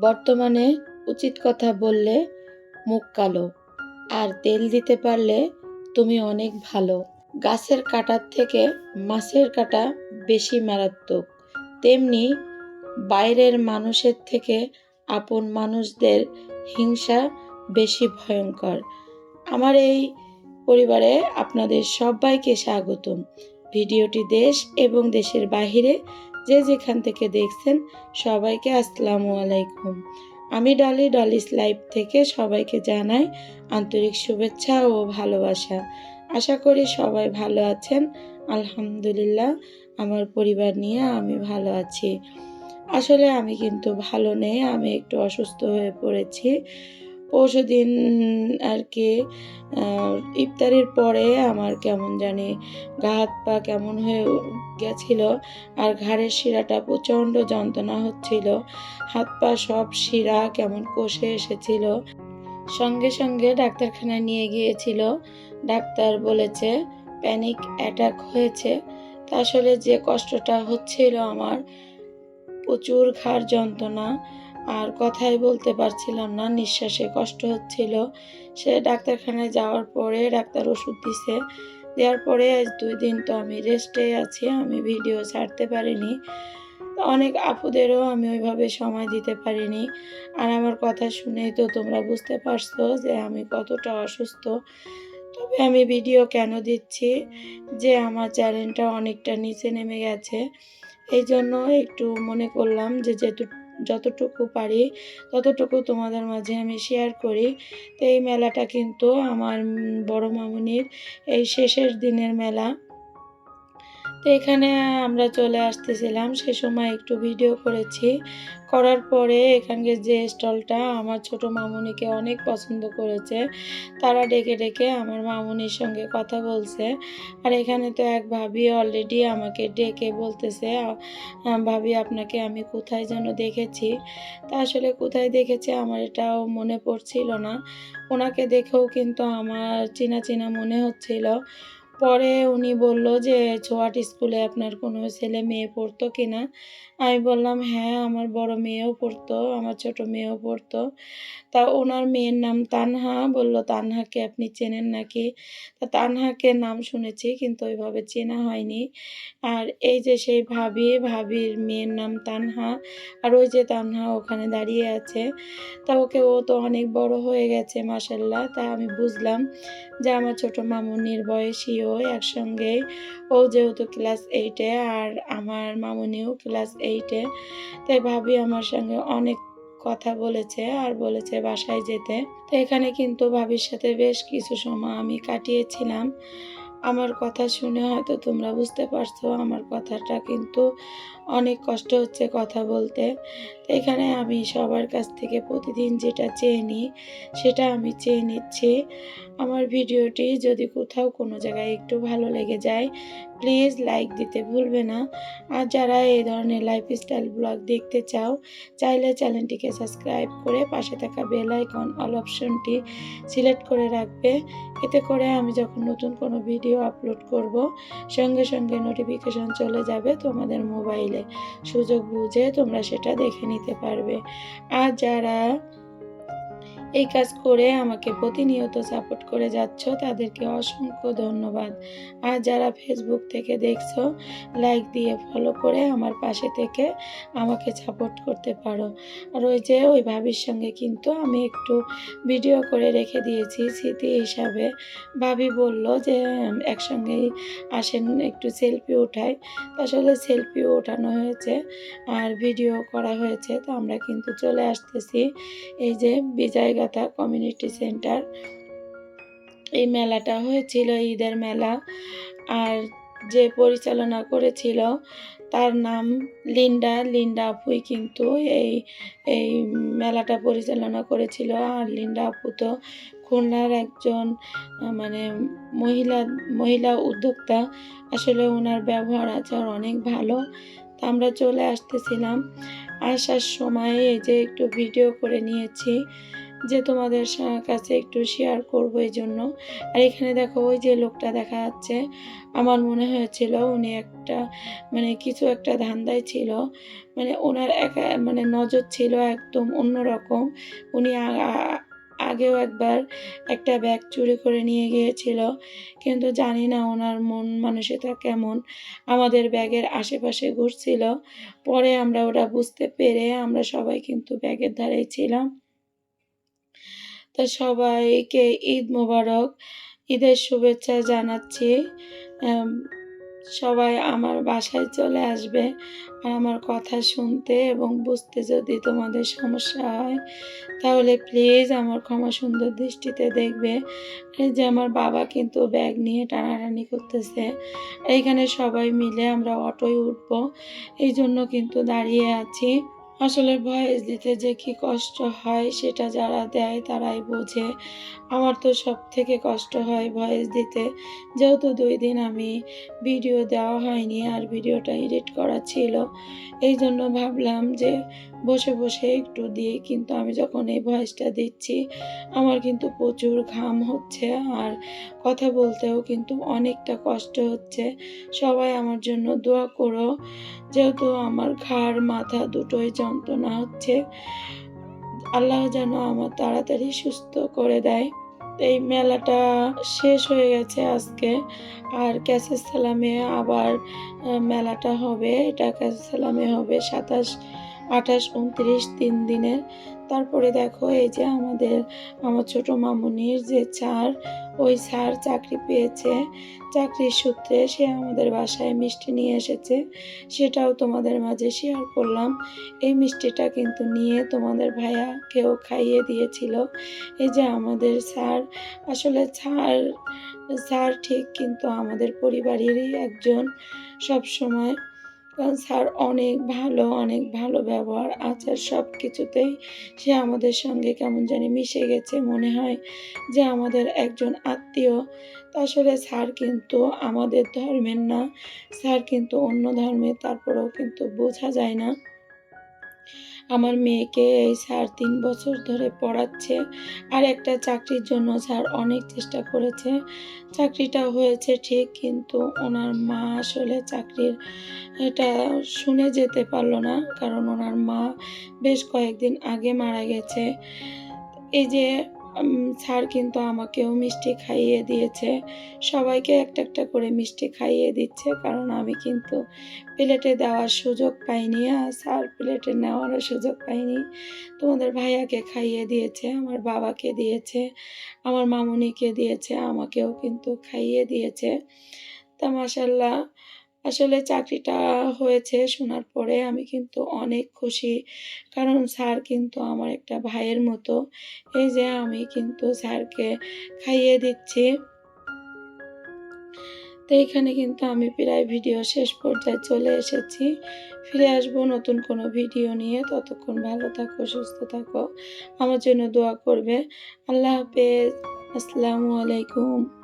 বর্তমানে উচিত কথা বললে মুখ কালো। আর তেল দিতে পারলে তুমি অনেক ভালো। গাছের কাটার থেকে মাছের কাটা বেশি মারাত্মক। তেমনি বাইরের মানুষের থেকে আপন মানুষদের হিংসা বেশি ভয়ঙ্কর। আমার এই পরিবারে আপনাদের সবাইকে স্বাগতম। ভিডিওটি দেশ এবং দেশের বাহিরে যে যেখান থেকে দেখছেন সবাইকে আসসালামু আলাইকুম। আমি ডলি ডলিস লাইভ থেকে সবাইকে জানাই আন্তরিক শুভেচ্ছা ও ভালোবাসা। আশা করি সবাই ভালো আছেন। আলহামদুলিল্লাহ, আমার পরিবার নিয়ে আমি ভালো আছি। আসলে আমি কিন্তু ভালো নেই, আমি একটু অসুস্থ হয়ে পড়েছি। পরশু দিন আর কি ইফতারির পরে আমার কেমন জানি গা হাত পা কেমন হয়ে গেছিল, আর ঘাড়ের শিরাটা প্রচণ্ড যন্ত্রণা হচ্ছিল, হাত পা সব শিরা কেমন কষে এসেছিল। সঙ্গে সঙ্গে ডাক্তারখানায় নিয়ে গিয়েছিল, ডাক্তার বলেছে প্যানিক অ্যাটাক হয়েছে, তা আসলে যে কষ্টটা হচ্ছিল আমার, প্রচুর ঘাড় যন্ত্রণা আর কথাই বলতে পারছিলাম না। নিঃশ্বাসে কষ্ট হচ্ছিল। সে ডাক্তারখানায় যাওয়ার পরে ডাক্তার ওষুধ দিছে। দেওয়ার পরে আজ দুই দিন তো আমি রেস্টে আছি, আমি ভিডিও ছাড়তে পারিনি। অনেক আপুদেরও আমি ওইভাবে সময় দিতে পারিনি। আর আমার কথা শুনেই তো তোমরা বুঝতে পারছ যে আমি কতটা অসুস্থ। তবে আমি ভিডিও কেন দিচ্ছি? যে আমার চ্যানেলটা অনেকটা নিচে নেমে গেছে। এই জন্য একটু মনে করলাম যে যেটু যতটুকু পারি, ততটুকু তোমাদের মাঝে আমি শেয়ার করি। তো এই মেলাটা কিন্তু আমার বড় মামুনির এই শেষের দিনের মেলা। তো এখানে আমরা চলে আসতেছিলাম। সে সময় একটু ভিডিও করেছি। করার পরে এখানকার যে স্টলটা আমার ছোট মামুনিকে অনেক পছন্দ করেছে। তারা ডেকে ডেকে আমার মামুনির সঙ্গে কথা বলছে। আর এখানে তো এক ভাবি অলরেডি আমাকে ডেকে বলতেছে "আ- আ, ভাবি আপনাকে আমি কোথায় যেন দেখেছি? তা আসলে কোথায় দেখেছে আমার এটাও মনে পড়ছিল না। ওনাকে দেখেও কিন্তু আমার চেনা চেনা মনে হচ্ছিল। পরে উনি বলল যে ছোয়াট স্কুলে আপনার কোনো ছেলে মেয়ে পড়তো কি না? আমি বললাম হ্যাঁ আমার বড় মেয়েও পড়তো, আমার ছোট মেয়েও পড়তো। তা ওনার মেয়ের নাম তানহা, বলল, তানহাকে আপনি চেনেন নাকি? তা তানহাকে নাম শুনেছি, কিন্তু ওইভাবে চেনা হয়নি। আর এই যে সেই ভাবি, ভাবির মেয়ের নাম তানহা, আর ওই যে তানহা ওখানে দাঁড়িয়ে আছে, তা ওকে, ও তো অনেক বড় হয়ে গেছে মাসাল্লাহ তা আমি বুঝলাম যে আমার ছোট মামুনির বয়সীও একসঙ্গে ও যেহেতু ক্লাস এইটে আর আমার মামুনিও ক্লাস এইটে তাই ভাবি আমার সঙ্গে অনেক কথা বলেছে আর বলেছে বাসায় যেতে। তো এখানে কিন্তু ভাবির সাথে বেশ কিছু সময় আমি কাটিয়েছিলাম। আমার কথা শুনে হয়তো তোমরা বুঝতে পারছ আমার কথাটা, কিন্তু অনেক কষ্ট হচ্ছে কথা বলতে। এখানে আমি সবার কাছ থেকে প্রতিদিন যেটা চেয়ে নিই, সেটা আমি চেয়ে নিচ্ছি। আমার ভিডিওটি যদি কোথাও কোনো জায়গায় একটু ভালো লেগে যায় প্লিজ লাইক দিতে ভুলবে না। আর যারা এই ধরনের লাইফস্টাইল ব্লগ দেখতে চাও, চাইলে চ্যানেলটিকে সাবস্ক্রাইব করে পাশে থাকা বেল আইকন অল অপশনটি সিলেক্ট করে রাখবে। এতে করে আমি যখন নতুন কোনো ভিডিও আপলোড করব, সঙ্গে সঙ্গে নোটিফিকেশন চলে যাবে তোমাদের মোবাইলে সুযোগ বুঝে তোমরা সেটা দেখে নিতে পারবে। আর যারা এই কাজ করে আমাকে প্রতিনিয়ত সাপোর্ট করে যাচ্ছ, তাদেরকে অসংখ্য ধন্যবাদ। আর যারা ফেসবুক থেকে দেখছ লাইক দিয়ে ফলো করে আমার পাশে থেকে আমাকে সাপোর্ট করতে পারো। আর ওই যে ওই ভাবির সঙ্গে কিন্তু আমি একটু ভিডিও করে রেখে দিয়েছি স্মৃতি হিসাবে। ভাবি বলল যে একসঙ্গেই আসেন, একটু সেলফি ওঠাই আসলে সেলফিও ওঠানো হয়েছে আর ভিডিও করা হয়েছে, তো আমরা কিন্তু চলে আসতেছি। এই যে বিজয়গাথা কমিউনিটি সেন্টার এই মেলাটা হয়েছিল, ঈদের মেলা। আর যে পরিচালনা করেছিল, তার নাম লিন্ডা। লিন্ডা আপুই কিন্তু এই এই মেলাটা পরিচালনা করেছিল। আর লিন্ডা আপু তো খুলনার একজন মানে মহিলা মহিলা উদ্যোক্তা। আসলে ওনার ব্যবহার আচার অনেক ভালো। তা আমরা চলে আসতেছিলাম। আসার সময় এই যে একটু ভিডিও করে নিয়েছি। যে তোমাদের কাছে একটু শেয়ার করব এই জন্য। আর এখানে দেখো ওই যে লোকটা দেখা যাচ্ছে, আমার মনে হয়েছিল উনি একটা মানে কিছু একটা ধান্দায় ছিল। মানে ওনার একা মানে নজর ছিল একদম অন্যরকম। উনি আগেও একবার একটা ব্যাগ চুরি করে নিয়ে গিয়েছিল, কিন্তু জানি না ওনার মন মানসিকতা কেমন। আমাদের ব্যাগের আশেপাশে ঘুরছিল, পরে আমরা ওটা বুঝতে পেরে আমরা সবাই কিন্তু ব্যাগের ধারেই ছিলাম। তো সবাইকে ঈদ মোবারক। ঈদের শুভেচ্ছা জানাচ্ছি। সবাই আমার বাসায় চলে আসবে আর আমার কথা শুনতে এবং বুঝতে যদি তোমাদের সমস্যা হয়, তাহলে প্লিজ আমার ক্ষমা সুন্দর দৃষ্টিতে দেখবে। যে আমার বাবা কিন্তু ব্যাগ নিয়ে টানাটানি করতেছে। এইখানে সবাই মিলে আমরা অটোয় উঠবো। এই জন্য কিন্তু দাঁড়িয়ে আছি। আসলে ভয়েস দিতে যে কি কষ্ট হয়, সেটা যারা দেয় তারাই বোঝে। আমার তো সব থেকে কষ্ট হয় ভয়েস দিতে। যেহেতু দুই দিন আমি ভিডিও দেওয়া হয়নি, আর ভিডিওটা এডিট করা ছিল এই জন্য ভাবলাম যে বসে বসে একটু দিই, কিন্তু আমি যখন এই ভয়েসটা দিচ্ছি, আমার কিন্তু প্রচুর ঘাম হচ্ছে আর কথা বলতেও কিন্তু অনেকটা কষ্ট হচ্ছে। সবাই আমার জন্য দোয়া করো, যেহেতু আমার ঘাড়, মাথা দুটোই যন্ত্রণা হচ্ছে। আল্লাহ যেন আমার তাড়াতাড়ি সুস্থ করে দেয়। এই মেলাটা শেষ হয়ে গেছে আজকে। আর ক্যাসেস সালামে আবার মেলাটা হবে। এটা ক্যাসেস সালামে হবে সাতাশ আঠাশ, উনত্রিশ, তিন দিনের। তারপরে দেখো এই যে আমাদের, আমার ছোট মামুনির যে স্যার, ওই স্যার চাকরি পেয়েছে। চাকরির সূত্রে সে আমাদের বাসায় মিষ্টি নিয়ে এসেছে। সেটাও তোমাদের মাঝে শেয়ার করলাম। এই মিষ্টিটা কিন্তু নিয়ে তোমাদের ভাইয়া কেউ খাইয়ে দিয়েছিল। এই যে আমাদের স্যার, আসলে স্যার স্যার ঠিক কিন্তু আমাদের পরিবারেরই একজন সব সময় কারণ স্যার অনেক ভালো অনেক ভালো ব্যবহার, আচার সব কিছুতেই সে আমাদের সঙ্গে কেমন জানি মিশে গেছে মনে হয় যে আমাদের একজন আত্মীয়। আসলে স্যার কিন্তু আমাদের ধর্মের না, স্যার কিন্তু অন্য ধর্মের তারপরেও কিন্তু বোঝা যায় না। আমার মেয়েকে এই স্যার তিন বছর ধরে পড়াচ্ছে আর একটা চাকরির জন্য স্যার অনেক চেষ্টা করেছে। চাকরিটা হয়েছে ঠিক, কিন্তু ওনার মা আসলে চাকরির, এটা শুনে যেতে পারল না, কারণ ওনার মা বেশ কয়েকদিন আগে মারা গেছে। এই যে স্যার কিন্তু আমাকেও মিষ্টি খাইয়ে দিয়েছে। সবাইকে একটা একটা করে মিষ্টি খাইয়ে দিচ্ছে, কারণ আমি কিন্তু প্লেটে দেওয়ার সুযোগ পাইনি, আর স্যার প্লেটে নেওয়ারও সুযোগ পাইনি। তোমাদের ভাইয়াকে খাইয়ে দিয়েছে, আমার বাবাকে দিয়েছে, আমার মামুনিকে দিয়েছে, আমাকেও কিন্তু খাইয়ে দিয়েছে। তা মাসাল্লাহ আসলে চাকরিটা হয়েছে শোনার পরে আমি কিন্তু অনেক খুশি। কারণ স্যার কিন্তু আমার একটা ভাইয়ের মতো। এই যে আমি কিন্তু স্যারকে খাইয়ে দিচ্ছি। তো এখানে কিন্তু আমি প্রায় ভিডিও শেষ পর্যায়ে চলে এসেছি। ফিরে আসব নতুন কোনো ভিডিও নিয়ে। ততক্ষণ ভালো থাকো, সুস্থ থাকো। আমার জন্য দোয়া করবে। আল্লাহ হাফেজ। আসসালামু আলাইকুম।